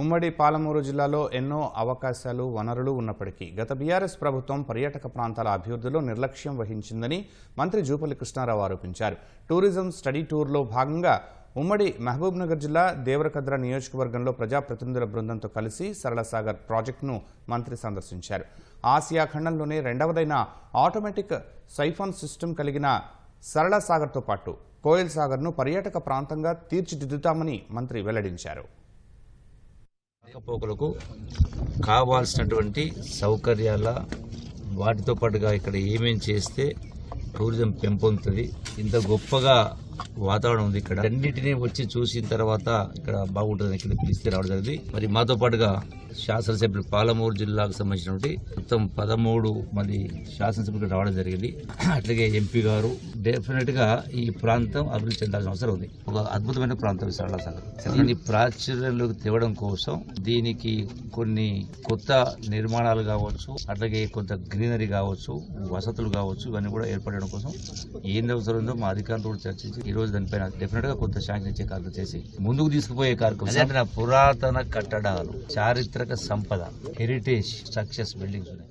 ఉమ్మడి పాలమూరు జిల్లాలో ఎన్నో అవకాశాలు వనరులు ఉన్నప్పటికీ గత బీఆర్ఎస్ ప్రభుత్వం పర్యాటక ప్రాంతాల అభివృద్ధిలో నిర్లక్ష్యం వహించిందని మంత్రి జూపల్లి కృష్ణారావు ఆరోపించారు. టూరిజం స్టడీ టూర్లో భాగంగా ఉమ్మడి మహబూబ్నగర్ జిల్లా దేవరకద్ర నియోజకవర్గంలో ప్రజాప్రతినిధుల బృందంతో కలిసి సరళసాగర్ ప్రాజెక్టును మంత్రి సందర్శించారు. ఆసియా ఖండంలోనే రెండవదైన ఆటోమేటిక్ సైఫాన్ సిస్టమ్ కలిగిన సరళసాగర్తో పాటు కోయల్ సాగర్ను పర్యాటక ప్రాంతంగా తీర్చిదిద్దుతామని మంత్రి వెల్లడించారు. రాకపోకలకు కావాల్సినటువంటి సౌకర్యాల వాటితో పాటుగా ఇక్కడ ఏమేం చేస్తే టూరిజం పెంపొందుతుంది ఇంత గొప్పగా వాతావరణం ఉంది ఇక్కడ. అన్నిటినీ వచ్చి చూసిన తర్వాత ఇక్కడ బాగుంటుంది ఇక్కడ పిలిస్తే రావడం జరిగింది. మరి మాతో పాటుగా శాసనసభ్యులు పాలమూరు జిల్లాకు సంబంధించినటువంటి మొత్తం పదమూడు మంది శాసనసభ్యులు రావడం జరిగింది. అట్లాగే ఎంపీ గారు డెఫినెట్గా ఈ ప్రాంతం అభివృద్ధి చెందాల్సిన అవసరం ఉంది. ఒక అద్భుతమైన ప్రాంతం సాగర్ దీన్ని ప్రాచుర్యంలోకి తేవడం కోసం దీనికి కొన్ని కొత్త నిర్మాణాలు కావచ్చు అట్లాగే కొంత గ్రీనరీ కావచ్చు వసతులు కావచ్చు ఇవన్నీ కూడా ఏర్పడడం కోసం ఏం అవసరం ఉందో మా అధికారులు కూడా చర్చించి ఈ రోజు దానిపైన డెఫినెట్గా కొంత శాంక్షన్ ఇచ్చే కార్యక్రమం చేసి ముందుకు తీసుకుపోయే కార్యక్రమం. పురాతన కట్టడాలు చారిత్రక సంపద హెరిటేజ్ స్ట్రక్చర్స్ బిల్డింగ్స్ ఉన్నాయి.